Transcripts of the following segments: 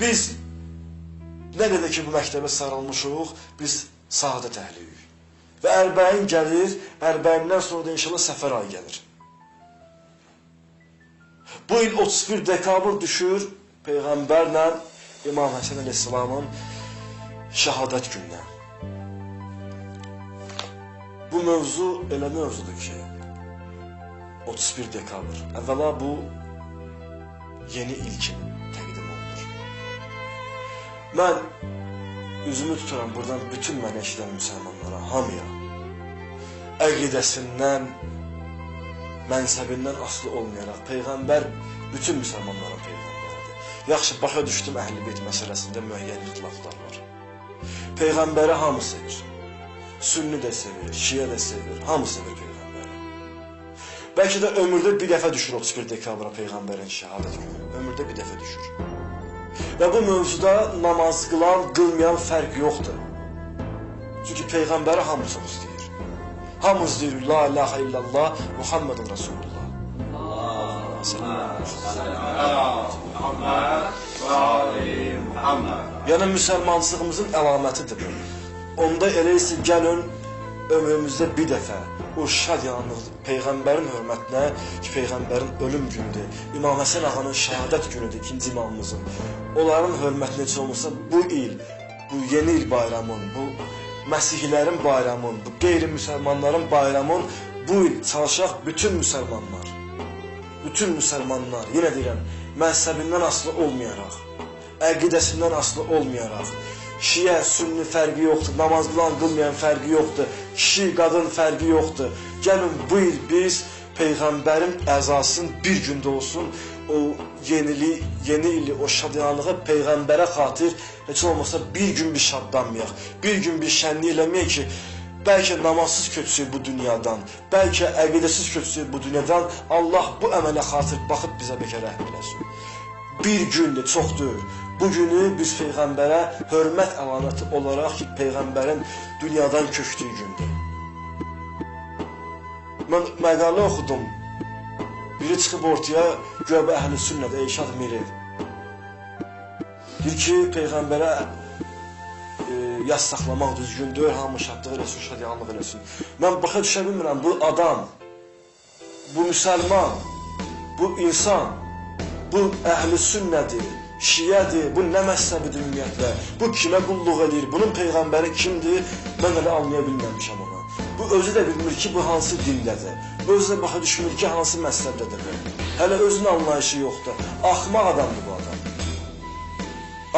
Biz nə qədər ki bu məktəbə sarılmışıq, biz saadət əhliyik. Və ərbəyin gəlir, ərbəyindən sonra da inşallah səfər ayı gəlir. Bu il 31 dekabr düşür Peyğəmbərlə İmam Həsən əleyhissalamın şəhadət gününə. Bu mövzu elə mövzudur ki, 31 dekabr. Əvvəla bu yeni il kimi. Mən üzümü tuturam buradan bütün mənə eşidən müsəlmanlara, hamıya. Əqidəsindən, mənsəbindən asılı olmayaraq Peyğəmbər bütün müsəlmanların Peyğəmbəridir. Yaxşı, başa düşdüm əhl-i beyt məsələsində müəyyən ixtilaflar var. Peyğəmbəri hamı sevir. Sünni də sevir, şiə də sevir, hamı sevir Peyğəmbəri. Bəlkə də ömürdə bir dəfə düşür 31 dekabra Peyğəmbərin şəhadət günü. Ömürdə bir dəfə düşür. Və bu mövzuda namaz qılan, qılmayan fərq yoxdur. Çünki Peyğəmbəri hamı çox istəyir. Hamı deyir, La ilahə illallah, Muhammedun Rasulullah. Allah, Yəni müsəlmanlığımızın əlamətidir bu. Onda elə isə gəlin ömrümüzdə bir dəfə o şad yanlıq peyğəmbərin hörmətinə ki, peyğəmbərin ölüm günüdür. İmam Həsən ağanın şəhadət günüdür, ikinci imamımızın. Onların hörmətinə heç olmasa bu il, bu yeni il bayramın, bu Məsihlərin bayramın, bu qeyri-müsəlmanların bayramın bu il çalışaq bütün müsəlmanlar. Bütün müsəlmanlar, yenə deyirəm, məzhəbindən asılı olmayaraq, əqidəsindən asılı olmayaraq, şiə, sünni fərqi yoxdur, namaz qılan, qılmayan fərqi yoxdur, kişi, qadın fərqi yoxdur. Gəlin bu il biz Peyğəmbərin əzasının bir gündə olsun, o yenili, yeni ili, o şadyanlığı Peyğəmbərə xatir heç olmasa bir gün bir şadlanmayaq, bir gün bir şənlik eləməyək ki, bəlkə namazsız köçsək bu dünyadan, bəlkə əqidəsiz köçsək bu dünyadan, Allah bu əmələ xatir baxıb bizə bəkə rəhm eləsin. Bir gündür, çox deyil. Bu günü biz Peyğəmbərə hörmət əlaməti olaraq ki, Peyğəmbərin dünyadan köçdüyü gündür. Mən məqalə oxudum. Biri çıxıb ortaya, bu əhl-i sünnədə Eyşad Miri. Deyir ki, Peyğəmbərə e, yas saxlamaq düzgündür, hamı şadlıq eləsin, şadyanlıq eləsin. Mən başa düşə bilmirəm, bu adam, bu müsəlman, bu insan, bu əhl-i sünnədir, şiyədir, bu nə məzhəbidir ümumiyyətlə, bu kimə qulluq edir, bunun Peyğəmbəri kimdir, mən elə anlaya bilməmişəm onu. Bu özü də bilmir ki, bu hansı dindədir. Özü də başa düşmür ki, hansı məzhəbdədir bu. Hələ özünün anlayışı yoxdur. Axmaq adamdır bu adam.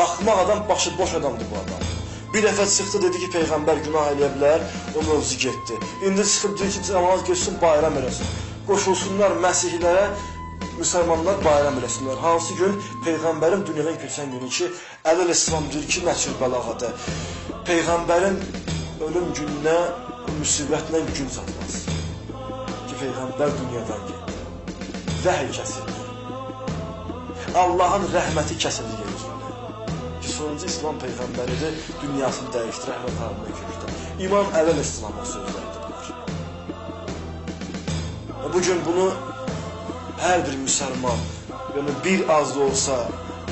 Axmaq adam, başı boş adamdır bu adam. Bir dəfə çıxdı dedi ki, Peyğəmbər günah eləyə bilər, o mövzu getdi. İndi çıxıb deyir ki, namaz geçsin, bayram eləsin. Qoşulsunlar məsihlərə, müsəlmanlar bayram eləsinlər. Hansı gün Peyğəmbərin dünyadan köçən günü ki, deyir ki, Nəçül Bəlağədə Peyğəmbərin ölüm gününə müsibətlə gün çatmaz. Ki, Peyğəmbər dünyadan getdi. Vəhiy kəsildi. Allahın rəhməti kəsildi yeryüzündə. Ki, sonuncu İslam Peyğəmbəridir, dünyasını dəyişdi, rəhmət halına kökdə. İmam Əlil İslam'a sözləridir bunlar. Bugün bunu hər bir müsəlman, yəni bir az da olsa,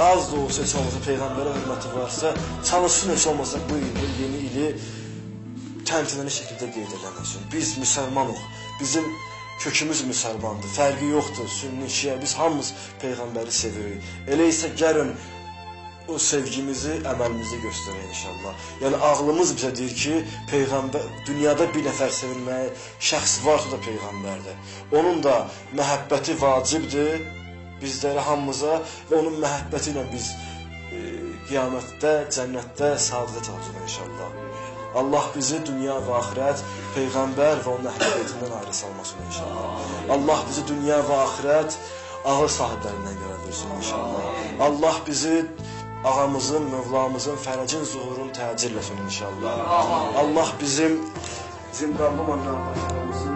az da olsa heç olmasa Peyğəmbərə hörməti varsa, çalışsın heç olmasa bu il, bu yeni ili təmkinli şəkildə qeyd eləməsin. Biz müsəlmanıq. Bizim kökümüz müsəlmandır. Fərqi yoxdur. Sünni, şiə, biz hamımız peyğəmbəri sevirik. Elə isə gəlin o sevgimizi əməlimizdə göstərək inşallah. Yəni ağlımız bizə deyir ki, peyğəmbər dünyada bir nəfər sevilməyə şəxs varsa da peyğəmbərdir. Onun da məhəbbəti vacibdir bizlərə hamımıza və onun məhəbbəti ilə biz e, qiyamətdə, cənnətdə saadət alacağıq inşallah. Allah bizi dünya və axirət peyğəmbər və onun əhl-beytindən ayrı salmasın inşallah. Allah bizi dünya və axirət ağıl sahiblərindən görədirsin inşallah. Allah bizi ağamızın, mövlamızın, fərəcin zuhurunu təcirləsin inşallah. Allah bizim zindanlı manlarına